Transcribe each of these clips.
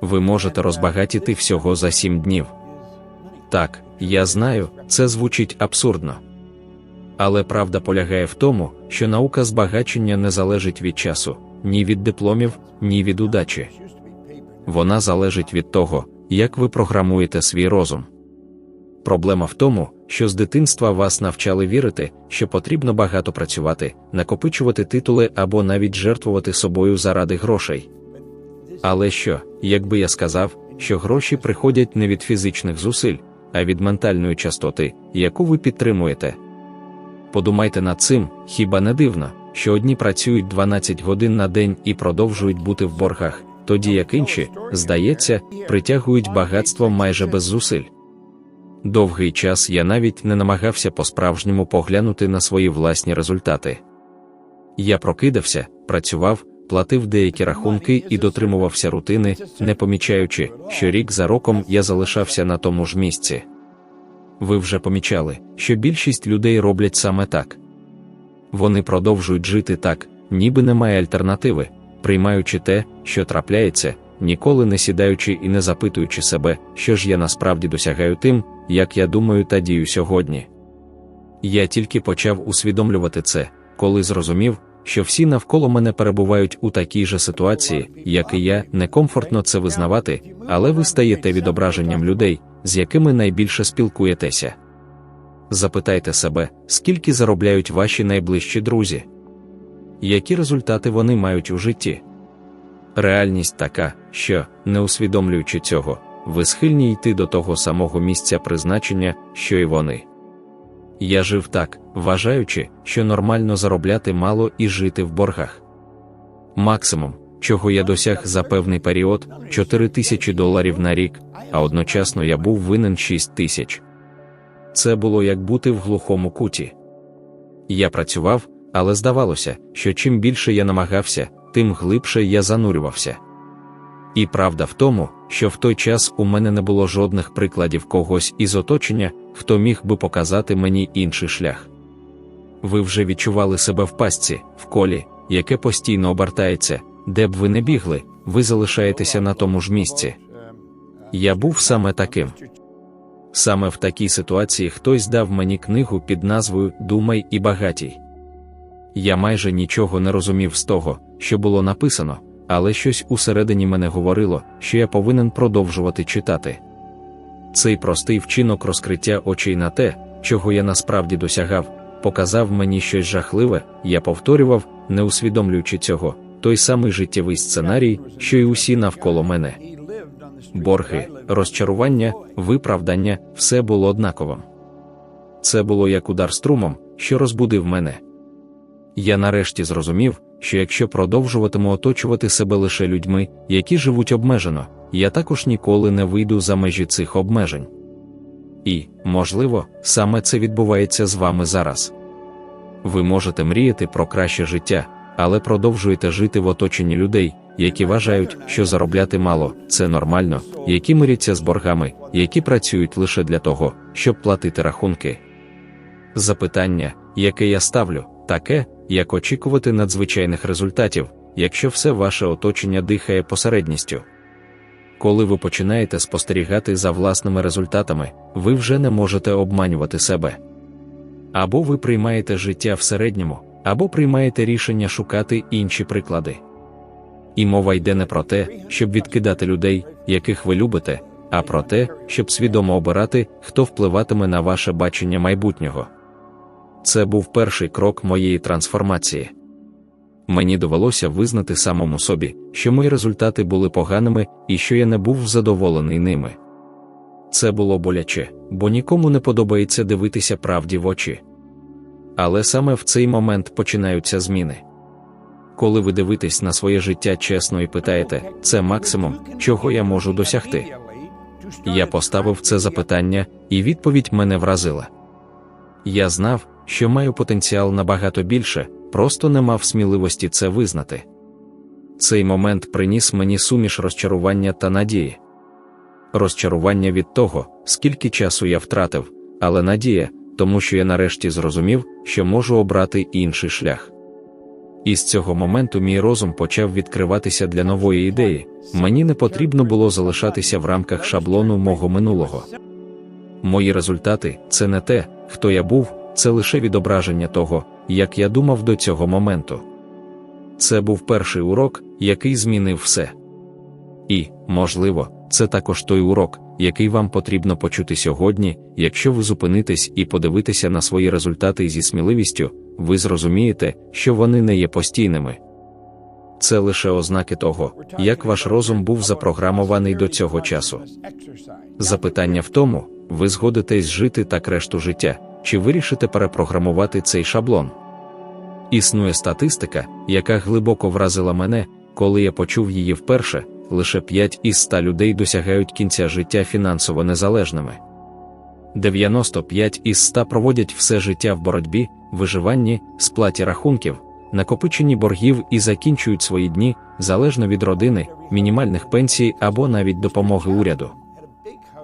ви можете розбагатіти всього за сім днів. Так, я знаю, це звучить абсурдно. Але правда полягає в тому, що наука збагачення не залежить від часу, ні від дипломів, ні від удачі. Вона залежить від того, як ви програмуєте свій розум. Проблема в тому, що з дитинства вас навчали вірити, що потрібно багато працювати, накопичувати титули або навіть жертвувати собою заради грошей. Але що, якби я сказав, що гроші приходять не від фізичних зусиль, а від ментальної частоти, яку ви підтримуєте? Подумайте над цим, хіба не дивно, що одні працюють 12 годин на день і продовжують бути в боргах, тоді як інші, здається, притягують багатство майже без зусиль. Довгий час я навіть не намагався по-справжньому поглянути на свої власні результати. Я прокидався, працював, платив деякі рахунки і дотримувався рутини, не помічаючи, що рік за роком я залишався на тому ж місці. Ви вже помічали, що більшість людей роблять саме так. Вони продовжують жити так, ніби немає альтернативи, приймаючи те, що трапляється, ніколи не сідаючи і не запитуючи себе, що ж я насправді досягаю тим, як я думаю та дію сьогодні. Я тільки почав усвідомлювати це, коли зрозумів, що всі навколо мене перебувають у такій же ситуації, як і я, некомфортно це визнавати, але ви стаєте відображенням людей, з якими найбільше спілкуєтеся. Запитайте себе, скільки заробляють ваші найближчі друзі, які результати вони мають у житті. Реальність така, що, не усвідомлюючи цього, ви схильні йти до того самого місця призначення, що й вони. Я жив так, вважаючи, що нормально заробляти мало і жити в боргах. Максимум, чого я досяг за певний період 4 тисячі доларів на рік, а одночасно я був винен 6 тисяч. Це було як бути в глухому куті. Я працював, але здавалося, що чим більше я намагався, тим глибше я занурювався. І правда в тому, що в той час у мене не було жодних прикладів когось із оточення, хто міг би показати мені інший шлях. Ви вже відчували себе в пастці, в колі, яке постійно обертається, де б ви не бігли, ви залишаєтеся на тому ж місці. Я був саме таким. Саме в такій ситуації хтось дав мені книгу під назвою Думай і багатій. Я майже нічого не розумів з того, що було написано, але щось усередині мене говорило, що я повинен продовжувати читати. Цей простий вчинок розкриття очей на те, чого я насправді досягав, показав мені щось жахливе, я повторював, не усвідомлюючи цього, той самий життєвий сценарій, що й усі навколо мене. Борги, розчарування, виправдання все було однаковим. Це було як удар струмом, що розбудив мене. Я нарешті зрозумів, що якщо продовжуватиму оточувати себе лише людьми, які живуть обмежено, я також ніколи не вийду за межі цих обмежень. І, можливо, саме це відбувається з вами зараз. Ви можете мріяти про краще життя, але продовжуєте жити в оточенні людей, які вважають, що заробляти мало це нормально, які миряться з боргами, які працюють лише для того, щоб платити рахунки. Запитання, яке я ставлю, таке, як очікувати надзвичайних результатів, якщо все ваше оточення дихає посередністю. Коли ви починаєте спостерігати за власними результатами, ви вже не можете обманювати себе. Або ви приймаєте життя в середньому, або приймаєте рішення шукати інші приклади. І мова йде не про те, щоб відкидати людей, яких ви любите, а про те, щоб свідомо обирати, хто впливатиме на ваше бачення майбутнього. Це був перший крок моєї трансформації. Мені довелося визнати самому собі, що мої результати були поганими і що я не був задоволений ними. Це було боляче, бо нікому не подобається дивитися правді в очі. Але саме в цей момент починаються зміни. Коли ви дивитесь на своє життя чесно і питаєте, це максимум, чого я можу досягти. Я поставив це запитання, і відповідь мене вразила. Я знав, що маю потенціал набагато більше, просто не мав сміливості це визнати. Цей момент приніс мені суміш розчарування та надії. Розчарування від того, скільки часу я втратив, але надія, тому що я нарешті зрозумів, що можу обрати інший шлях. І з цього моменту мій розум почав відкриватися для нової ідеї. Мені не потрібно було залишатися в рамках шаблону мого минулого. Мої результати це не те, хто я був, це лише відображення того, як я думав до цього моменту. Це був перший урок, який змінив все. І, можливо, це також той урок, який вам потрібно почути сьогодні, якщо ви зупинитесь і подивитеся на свої результати зі сміливістю, ви зрозумієте, що вони не є постійними. Це лише ознаки того, як ваш розум був запрограмований до цього часу. Запитання в тому, ви згодитесь жити так решту життя, чи вирішите перепрограмувати цей шаблон. Існує статистика, яка глибоко вразила мене, коли я почув її вперше, лише 5 із 100 людей досягають кінця життя фінансово незалежними. 95 із 100 проводять все життя в боротьбі, виживанні, сплаті рахунків, накопиченні боргів і закінчують свої дні залежно від родини, мінімальних пенсій або навіть допомоги уряду.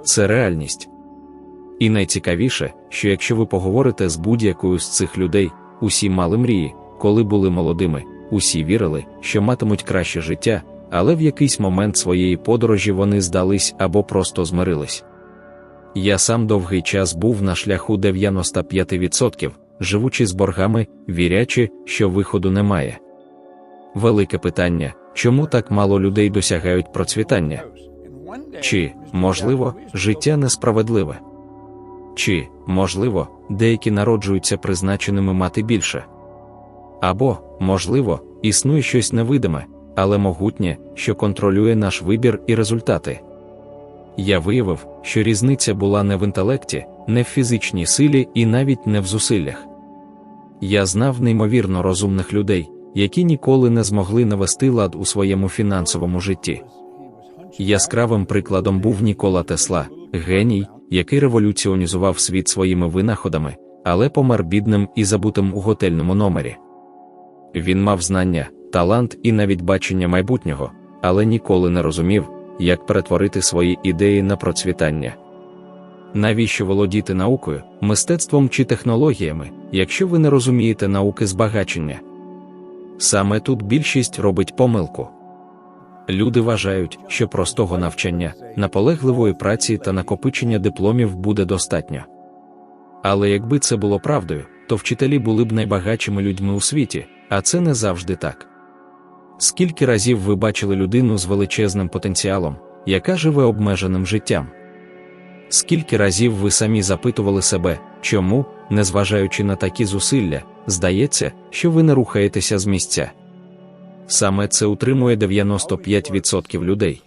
Це реальність. І найцікавіше, що якщо ви поговорите з будь-якою з цих людей, усі мали мрії, коли були молодими, усі вірили, що матимуть краще життя, але в якийсь момент своєї подорожі вони здались або просто змирились. Я сам довгий час був на шляху 95%, живучи з боргами, вірячи, що виходу немає. Велике питання чому так мало людей досягають процвітання? Чи, можливо, життя несправедливе? Чи, можливо, деякі народжуються призначеними мати більше? Або, можливо, існує щось невидиме, але могутнє, що контролює наш вибір і результати. Я виявив, що різниця була не в інтелекті, не в фізичній силі і навіть не в зусиллях. Я знав неймовірно розумних людей, які ніколи не змогли навести лад у своєму фінансовому житті. Яскравим прикладом був Нікола Тесла, геній, який революціонізував світ своїми винаходами, але помер бідним і забутим у готельному номері. Він мав знання, талант і навіть бачення майбутнього, але ніколи не розумів, як перетворити свої ідеї на процвітання. Навіщо володіти наукою, мистецтвом чи технологіями, якщо ви не розумієте науки збагачення? Саме тут більшість робить помилку. Люди вважають, що простого навчання, наполегливої праці та накопичення дипломів буде достатньо. Але якби це було правдою, то вчителі були б найбагатшими людьми у світі, а це не завжди так. Скільки разів ви бачили людину з величезним потенціалом, яка живе обмеженим життям? Скільки разів ви самі запитували себе, чому, незважаючи на такі зусилля, здається, що ви не рухаєтеся з місця? Саме це утримує 95% людей.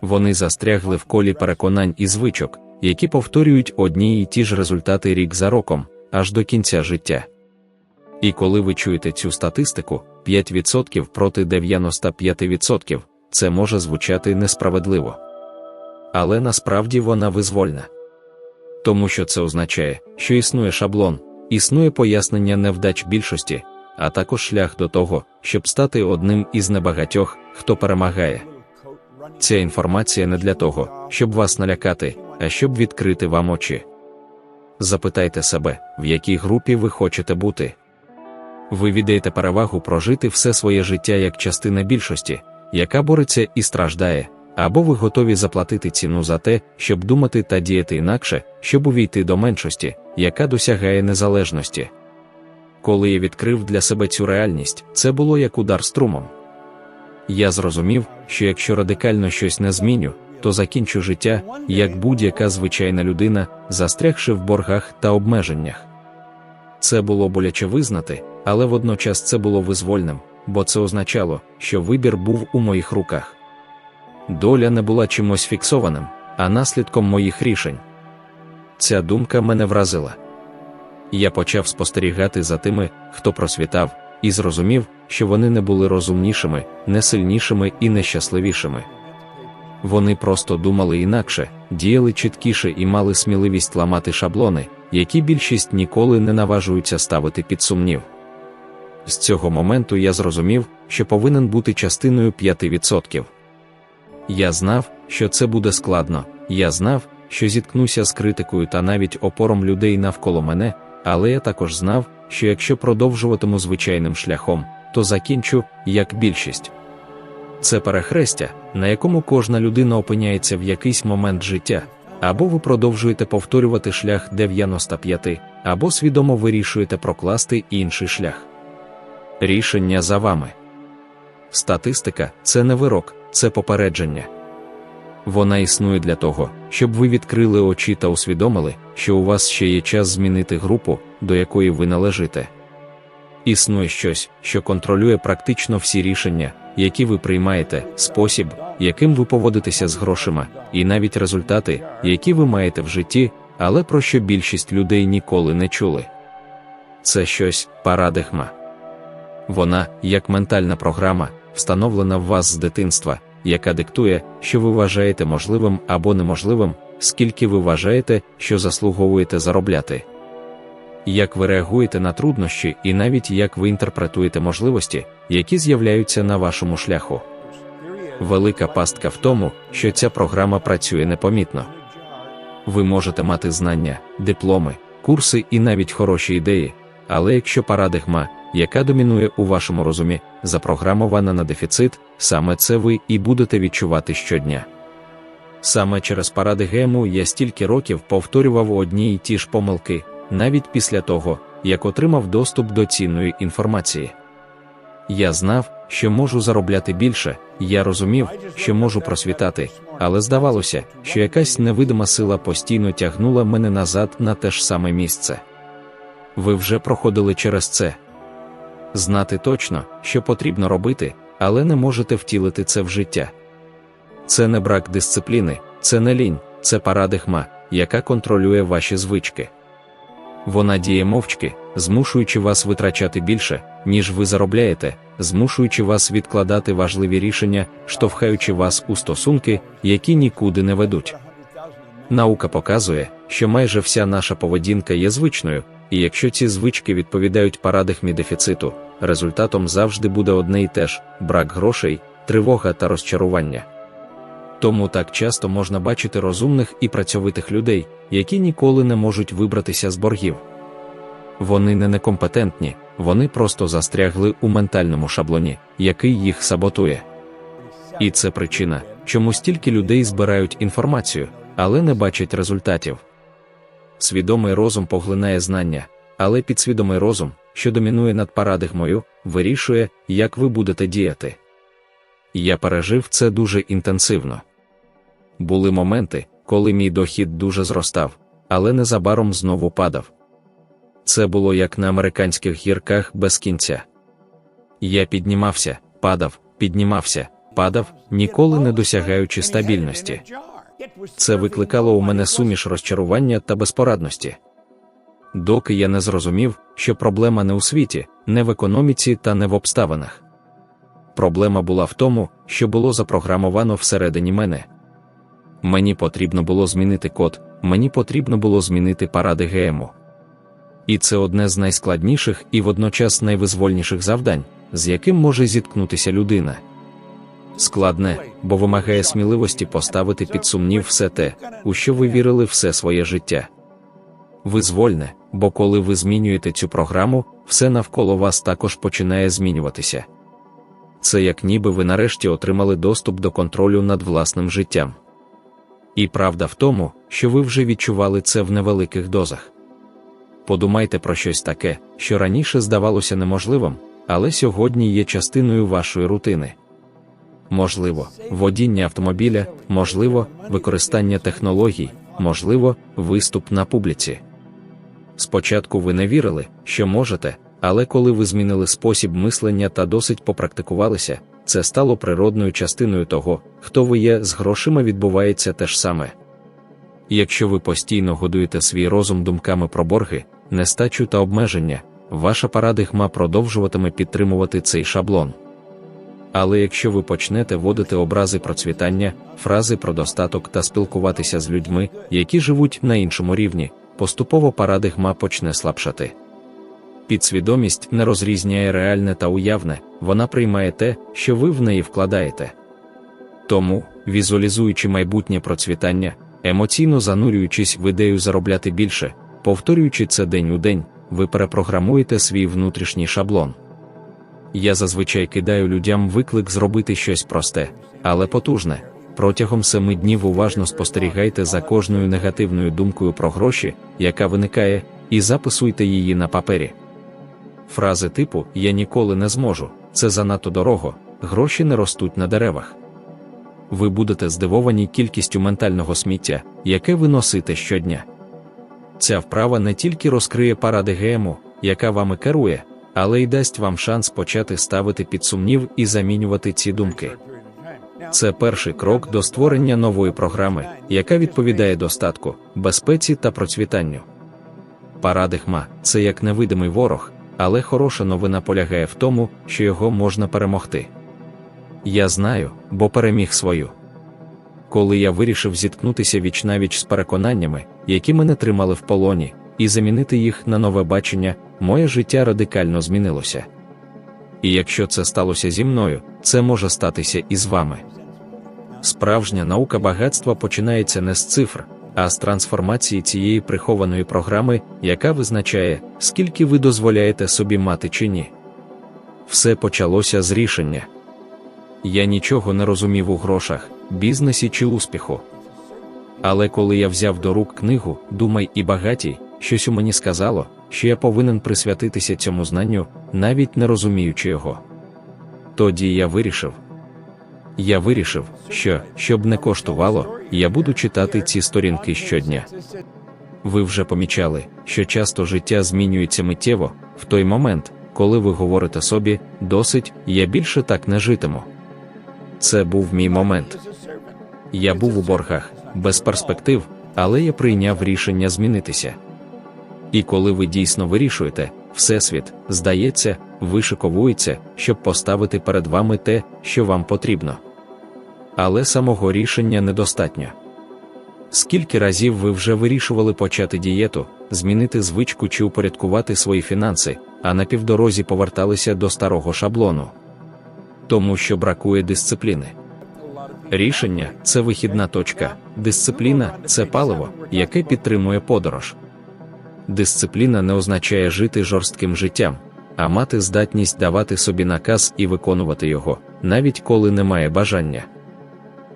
Вони застрягли в колі переконань і звичок, які повторюють одні і ті ж результати рік за роком, аж до кінця життя. І коли ви чуєте цю статистику, 5% проти 95%, це може звучати несправедливо. Але насправді вона визвольна. Тому що це означає, що існує шаблон, існує пояснення невдач більшості, а також шлях до того, щоб стати одним із небагатьох, хто перемагає. Ця інформація не для того, щоб вас налякати, а щоб відкрити вам очі. Запитайте себе, в якій групі ви хочете бути. Ви віддаєте перевагу прожити все своє життя як частина більшості, яка бореться і страждає, або ви готові заплатити ціну за те, щоб думати та діяти інакше, щоб увійти до меншості, яка досягає незалежності. Коли я відкрив для себе цю реальність, це було як удар струмом. Я зрозумів, що якщо радикально щось не зміню, то закінчу життя, як будь-яка звичайна людина, застрягши в боргах та обмеженнях. Це було боляче визнати, але водночас це було визвольним, бо це означало, що вибір був у моїх руках. Доля не була чимось фіксованим, а наслідком моїх рішень. Ця думка мене вразила. Я почав спостерігати за тими, хто просвітав, і зрозумів, що вони не були розумнішими, не сильнішими і нещасливішими. Вони просто думали інакше, діяли чіткіше і мали сміливість ламати шаблони, які більшість ніколи не наважуються ставити під сумнів. З цього моменту я зрозумів, що повинен бути частиною 5%. Я знав, що це буде складно, я знав, що зіткнуся з критикою та навіть опором людей навколо мене, але я також знав, що якщо продовжуватиму звичайним шляхом, то закінчу як більшість. Це перехрестя, на якому кожна людина опиняється в якийсь момент життя, або ви продовжуєте повторювати шлях 95, або свідомо вирішуєте прокласти інший шлях. Рішення за вами. Статистика це не вирок, це попередження. Вона існує для того, щоб ви відкрили очі та усвідомили, що у вас ще є час змінити групу, до якої ви належите. Існує щось, що контролює практично всі рішення, які ви приймаєте, спосіб, яким ви поводитеся з грошима, і навіть результати, які ви маєте в житті, але про що більшість людей ніколи не чули. Це щось парадигма. Вона, як ментальна програма, встановлена в вас з дитинства, яка диктує, що ви вважаєте можливим або неможливим, скільки ви вважаєте, що заслуговуєте заробляти. Як ви реагуєте на труднощі і навіть як ви інтерпретуєте можливості, які з'являються на вашому шляху. Велика пастка в тому, що ця програма працює непомітно. Ви можете мати знання, дипломи, курси і навіть хороші ідеї, але якщо парадигма, яка домінує у вашому розумі, запрограмована на дефіцит, саме це ви і будете відчувати щодня. Саме через парадигему я стільки років повторював одні й ті ж помилки, навіть після того, як отримав доступ до цінної інформації. Я знав, що можу заробляти більше, я розумів, що можу просвітати, але здавалося, що якась невидима сила постійно тягнула мене назад на те ж саме місце. Ви вже проходили через це. Знати точно, що потрібно робити, але не можете втілити це в життя. Це не брак дисципліни, це не лінь, це парадигма, яка контролює ваші звички. Вона діє мовчки, змушуючи вас витрачати більше, ніж ви заробляєте, змушуючи вас відкладати важливі рішення, штовхаючи вас у стосунки, які нікуди не ведуть. Наука показує, що майже вся наша поведінка є звичною, і якщо ці звички відповідають парадигмі дефіциту, результатом завжди буде одне і те ж брак грошей, тривога та розчарування. Тому так часто можна бачити розумних і працьовитих людей, які ніколи не можуть вибратися з боргів. Вони не некомпетентні, вони просто застрягли у ментальному шаблоні, який їх саботує. І це причина, чому стільки людей збирають інформацію, але не бачать результатів. Свідомий розум поглинає знання, але підсвідомий розум, що домінує над парадигмою, вирішує, як ви будете діяти. Я пережив це дуже інтенсивно. Були моменти, коли мій дохід дуже зростав, але незабаром знову падав. Це було як на американських гірках без кінця. Я піднімався, падав, піднімався, падав, ніколи не досягаючи стабільності. Це викликало у мене суміш розчарування та безпорадності. Доки я не зрозумів, що проблема не у світі, не в економіці та не в обставинах. Проблема була в тому, що було запрограмовано всередині мене. Мені потрібно було змінити код, мені потрібно було змінити паради ГМу. І це одне з найскладніших і водночас найвизвольніших завдань, з яким може зіткнутися людина. Складне, бо вимагає сміливості поставити під сумнів все те, у що ви вірили все своє життя. Визвольне, бо коли ви змінюєте цю програму, все навколо вас також починає змінюватися. Це як ніби ви нарешті отримали доступ до контролю над власним життям. І правда в тому, що ви вже відчували це в невеликих дозах. Подумайте про щось таке, що раніше здавалося неможливим, але сьогодні є частиною вашої рутини. Можливо, водіння автомобіля, можливо, використання технологій, можливо, виступ на публіці. Спочатку ви не вірили, що можете, але коли ви змінили спосіб мислення та досить попрактикувалися, це стало природною частиною того, хто ви є, з грошима відбувається те ж саме. Якщо ви постійно годуєте свій розум думками про борги, нестачу та обмеження, ваша парадигма продовжуватиме підтримувати цей шаблон. Але якщо ви почнете вводити образи процвітання, фрази про достаток та спілкуватися з людьми, які живуть на іншому рівні, поступово парадигма почне слабшати. Підсвідомість не розрізняє реальне та уявне, вона приймає те, що ви в неї вкладаєте. Тому, візуалізуючи майбутнє процвітання, емоційно занурюючись в ідею заробляти більше, повторюючи це день у день, ви перепрограмуєте свій внутрішній шаблон. Я зазвичай кидаю людям виклик зробити щось просте, але потужне. Протягом семи днів уважно спостерігайте за кожною негативною думкою про гроші, яка виникає, і записуйте її на папері. Фрази типу Я ніколи не зможу, це занадто дорого, гроші не ростуть на деревах. Ви будете здивовані кількістю ментального сміття, яке ви носите щодня. Ця вправа не тільки розкриє паради ГМО, яка вами керує, але й дасть вам шанс почати ставити під сумнів і замінювати ці думки. Це перший крок до створення нової програми, яка відповідає достатку, безпеці та процвітанню. Парадигма це як невидимий ворог, але хороша новина полягає в тому, що його можна перемогти. Я знаю, бо переміг свою. Коли я вирішив зіткнутися вічнавіч з переконаннями, які мене тримали в полоні, і замінити їх на нове бачення, моє життя радикально змінилося. І якщо це сталося зі мною, це може статися і з вами. Справжня наука багатства починається не з цифр, а з трансформації цієї прихованої програми, яка визначає, скільки ви дозволяєте собі мати чи ні. Все почалося з рішення. Я нічого не розумів у грошах, бізнесі чи успіху. Але коли я взяв до рук книгу Думай і багатій, щось у мені сказало, що я повинен присвятитися цьому знанню, навіть не розуміючи його. Тоді я вирішив. Я вирішив, що, щоб не коштувало, я буду читати ці сторінки щодня. Ви вже помічали, що часто життя змінюється миттєво в той момент, коли ви говорите собі, досить, я більше так не житиму. Це був мій момент. Я був у боргах, без перспектив, але я прийняв рішення змінитися. І коли ви дійсно вирішуєте, Всесвіт, здається, вишиковується, щоб поставити перед вами те, що вам потрібно. Але самого рішення недостатньо. Скільки разів ви вже вирішували почати дієту, змінити звичку чи упорядкувати свої фінанси, а на півдорозі поверталися до старого шаблону? Тому що бракує дисципліни. Рішення це вихідна точка, дисципліна це паливо, яке підтримує подорож. Дисципліна не означає жити жорстким життям, а мати здатність давати собі наказ і виконувати його, навіть коли немає бажання.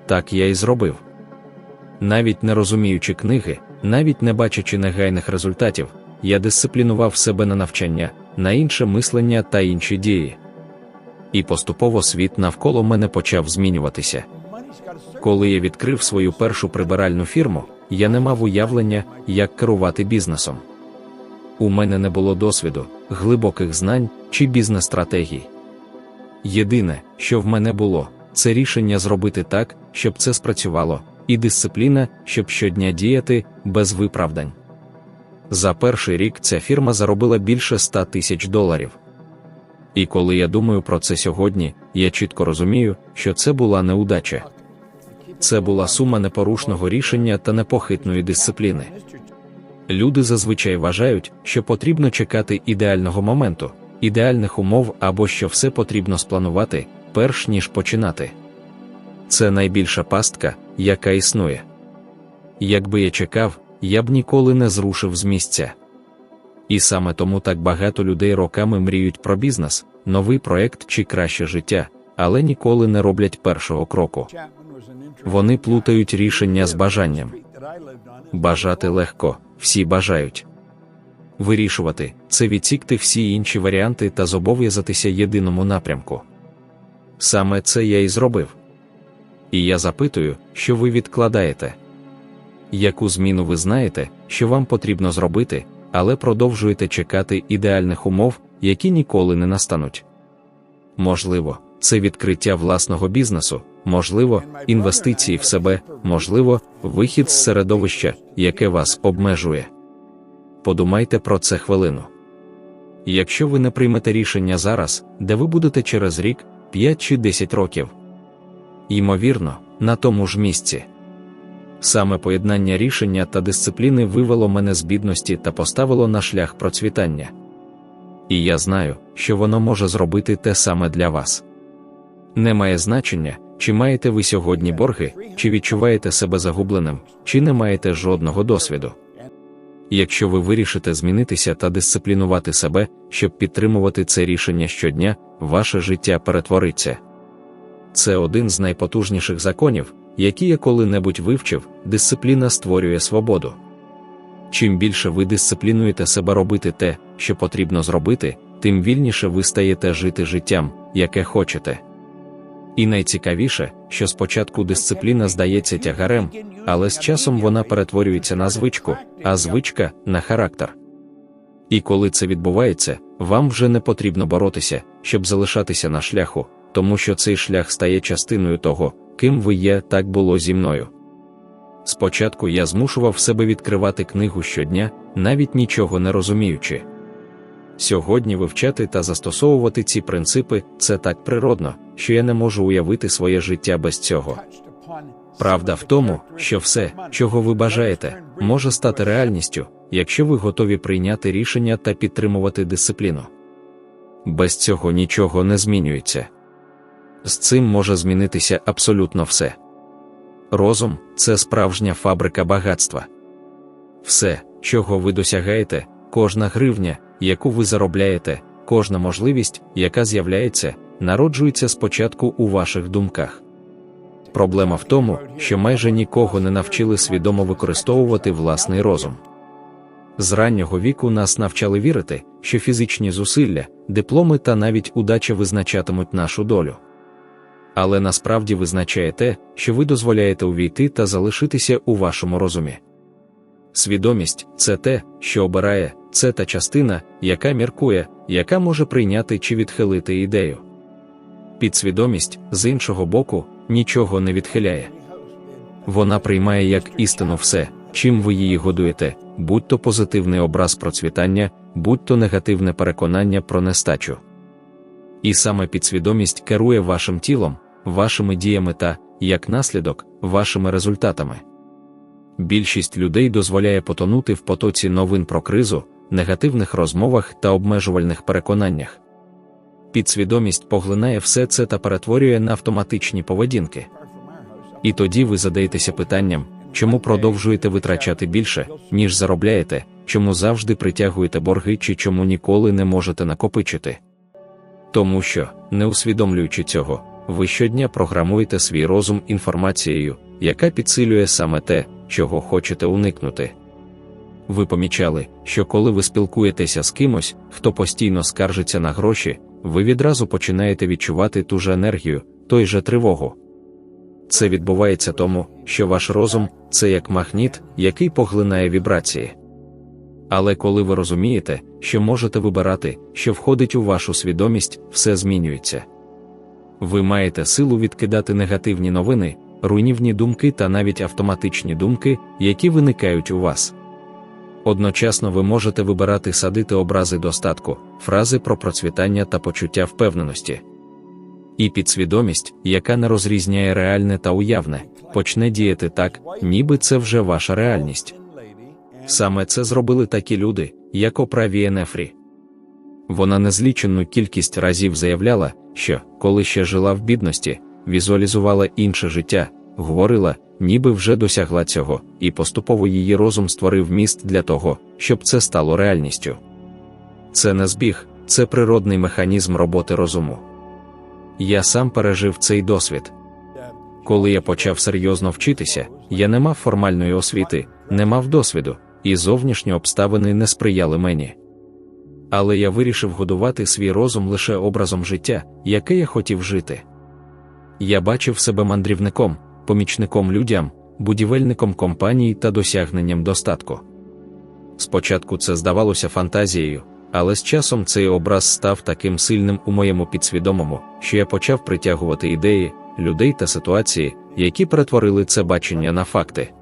Так я і зробив. Навіть не розуміючи книги, навіть не бачачи негайних результатів, я дисциплінував себе на навчання, на інше мислення та інші дії. І поступово світ навколо мене почав змінюватися. Коли я відкрив свою першу прибиральну фірму, я не мав уявлення, як керувати бізнесом. У мене не було досвіду, глибоких знань чи бізнес-стратегій. Єдине, що в мене було, це рішення зробити так, щоб це спрацювало, і дисципліна, щоб щодня діяти без виправдань. За перший рік ця фірма заробила більше 100 тисяч доларів. І коли я думаю про це сьогодні, я чітко розумію, що це була неудача. Це була сума непорушного рішення та непохитної дисципліни. Люди зазвичай вважають, що потрібно чекати ідеального моменту, ідеальних умов або що все потрібно спланувати, перш ніж починати. Це найбільша пастка, яка існує. Якби я чекав, я б ніколи не зрушив з місця. І саме тому так багато людей роками мріють про бізнес, новий проект чи краще життя, але ніколи не роблять першого кроку. Вони плутають рішення з бажанням. Бажати легко, всі бажають. Вирішувати це відсікти всі інші варіанти та зобов'язатися єдиному напрямку. Саме це я і зробив. І я запитую, що ви відкладаєте. Яку зміну ви знаєте, що вам потрібно зробити, але продовжуєте чекати ідеальних умов, які ніколи не настануть? Можливо, це відкриття власного бізнесу, можливо, інвестиції в себе, можливо, вихід з середовища, яке вас обмежує. Подумайте про це хвилину. Якщо ви не приймете рішення зараз, де ви будете через рік, 5 чи 10 років, ймовірно, на тому ж місці. Саме поєднання рішення та дисципліни вивело мене з бідності та поставило на шлях процвітання. І я знаю, що воно може зробити те саме для вас. Не має значення, чи маєте ви сьогодні борги, чи відчуваєте себе загубленим, чи не маєте жодного досвіду. якщо ви вирішите змінитися та дисциплінувати себе, щоб підтримувати це рішення щодня, ваше життя перетвориться. Це один з найпотужніших законів, які я коли-небудь вивчив, дисципліна створює свободу. Чим більше ви дисциплінуєте себе робити те, що потрібно зробити, тим вільніше ви стаєте жити життям, яке хочете. І найцікавіше, що спочатку дисципліна здається тягарем, але з часом вона перетворюється на звичку, а звичка на характер. І коли це відбувається, вам вже не потрібно боротися, щоб залишатися на шляху, тому що цей шлях стає частиною того, ким ви є, так було зі мною. Спочатку я змушував себе відкривати книгу щодня, навіть нічого не розуміючи. Сьогодні вивчати та застосовувати ці принципи це так природно, що я не можу уявити своє життя без цього. Правда в тому, що все, чого ви бажаєте, може стати реальністю, якщо ви готові прийняти рішення та підтримувати дисципліну. Без цього нічого не змінюється. З цим може змінитися абсолютно все. Розум це справжня фабрика багатства. Все, чого ви досягаєте, кожна гривня, яку ви заробляєте, кожна можливість, яка з'являється, народжується спочатку у ваших думках. Проблема в тому, що майже нікого не навчили свідомо використовувати власний розум. З раннього віку нас навчали вірити, що фізичні зусилля, дипломи та навіть удача визначатимуть нашу долю. Але насправді визначає те, що ви дозволяєте увійти та залишитися у вашому розумі. Свідомість це те, що обирає, це та частина, яка міркує, яка може прийняти чи відхилити ідею. Підсвідомість, з іншого боку, нічого не відхиляє. Вона приймає як істину все, чим ви її годуєте, будь то позитивний образ процвітання, будь то негативне переконання про нестачу. І саме підсвідомість керує вашим тілом, вашими діями та, як наслідок, вашими результатами. Більшість людей дозволяє потонути в потоці новин про кризу, негативних розмовах та обмежувальних переконаннях. Підсвідомість поглинає все це та перетворює на автоматичні поведінки. І тоді ви задаєтеся питанням, чому продовжуєте витрачати більше, ніж заробляєте, чому завжди притягуєте борги чи чому ніколи не можете накопичити. Тому що, не усвідомлюючи цього, ви щодня програмуєте свій розум інформацією, яка підсилює саме те, чого хочете уникнути. Ви помічали, що коли ви спілкуєтеся з кимось, хто постійно скаржиться на гроші, ви відразу починаєте відчувати ту ж енергію, той же тривогу. Це відбувається тому, що ваш розум це як магніт, який поглинає вібрації. Але коли ви розумієте, що можете вибирати, що входить у вашу свідомість, все змінюється. Ви маєте силу відкидати негативні новини, руйнівні думки та навіть автоматичні думки, які виникають у вас. Одночасно ви можете вибирати садити образи достатку, фрази про процвітання та почуття впевненості. І підсвідомість, яка не розрізняє реальне та уявне, почне діяти так, ніби це вже ваша реальність. Саме це зробили такі люди, як Опра Вієнефрі. Вона незліченну кількість разів заявляла, що, коли ще жила в бідності, візуалізувала інше життя, говорила, ніби вже досягла цього, і поступово її розум створив міст для того, щоб це стало реальністю. Це не збіг, це природний механізм роботи розуму. Я сам пережив цей досвід. Коли я почав серйозно вчитися, я не мав формальної освіти, не мав досвіду, і зовнішні обставини не сприяли мені. Але я вирішив годувати свій розум лише образом життя, яке я хотів жити. Я бачив себе мандрівником, помічником людям, будівельником компаній та досягненням достатку. Спочатку це здавалося фантазією, але з часом цей образ став таким сильним у моєму підсвідомому, що я почав притягувати ідеї, людей та ситуації, які перетворили це бачення на факти.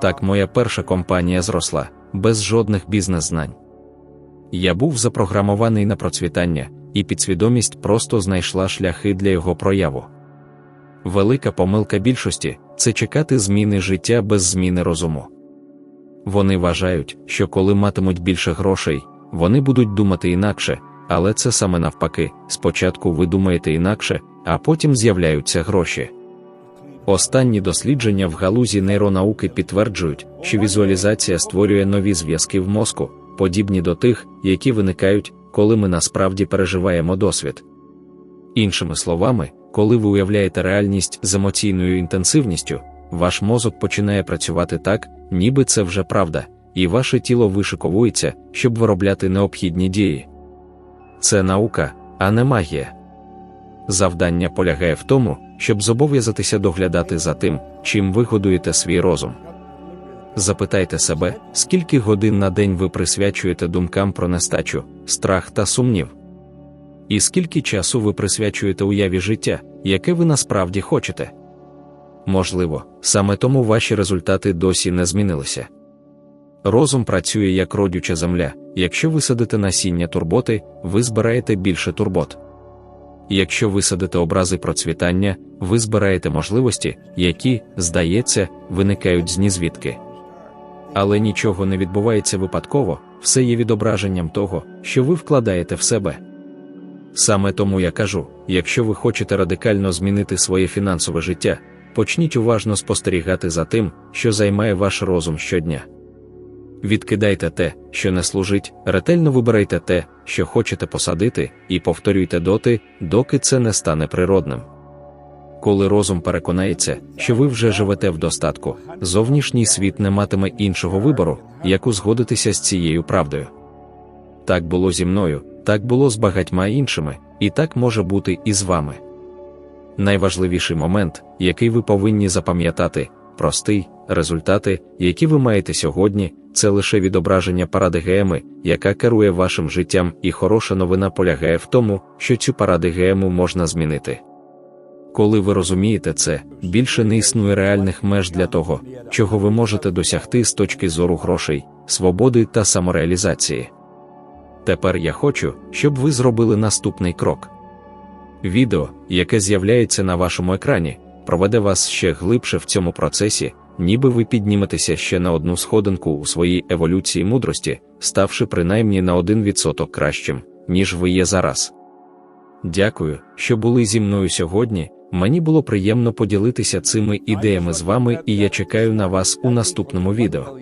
Так моя перша компанія зросла, без жодних бізнес-знань. Я був запрограмований на процвітання, і підсвідомість просто знайшла шляхи для його прояву. Велика помилка більшості це чекати зміни життя без зміни розуму. Вони вважають, що коли матимуть більше грошей, вони будуть думати інакше, але це саме навпаки: спочатку ви думаєте інакше, а потім з'являються гроші. Останні дослідження в галузі нейронауки підтверджують, що візуалізація створює нові зв'язки в мозку, подібні до тих, які виникають, коли ми насправді переживаємо досвід. Іншими словами, коли ви уявляєте реальність з емоційною інтенсивністю, ваш мозок починає працювати так, ніби це вже правда, і ваше тіло вишиковується, щоб виробляти необхідні дії. Це наука, а не магія. Завдання полягає в тому, щоб зобов'язатися доглядати за тим, чим ви годуєте свій розум. Запитайте себе, скільки годин на день ви присвячуєте думкам про нестачу, страх та сумнів. І скільки часу ви присвячуєте уяві життя, яке ви насправді хочете? Можливо, саме тому ваші результати досі не змінилися. Розум працює як родюча земля, якщо ви садите насіння турботи, ви збираєте більше турбот. Якщо ви садите образи процвітання, ви збираєте можливості, які, здається, виникають з нізвідки. Але нічого не відбувається випадково, все є відображенням того, що ви вкладаєте в себе. Саме тому я кажу: якщо ви хочете радикально змінити своє фінансове життя, почніть уважно спостерігати за тим, що займає ваш розум щодня. Відкидайте те, що не служить, ретельно вибирайте те, що хочете посадити, і повторюйте доти, доки це не стане природним. Коли розум переконається, що ви вже живете в достатку, зовнішній світ не матиме іншого вибору, як узгодитися з цією правдою. Так було зі мною, так було з багатьма іншими, і так може бути і з вами. Найважливіший момент, який ви повинні запам'ятати, простий, результати, які ви маєте сьогодні, це лише відображення парадигеми, яка керує вашим життям, і хороша новина полягає в тому, що цю парадигему можна змінити. Коли ви розумієте це, більше не існує реальних меж для того, чого ви можете досягти з точки зору грошей, свободи та самореалізації. Тепер я хочу, щоб ви зробили наступний крок. Відео, яке з'являється на вашому екрані, проведе вас ще глибше в цьому процесі, ніби ви підніметеся ще на одну сходинку у своїй еволюції мудрості, ставши принаймні на 1% кращим, ніж ви є зараз. Дякую, що були зі мною сьогодні. Мені було приємно поділитися цими ідеями з вами, і я чекаю на вас у наступному відео.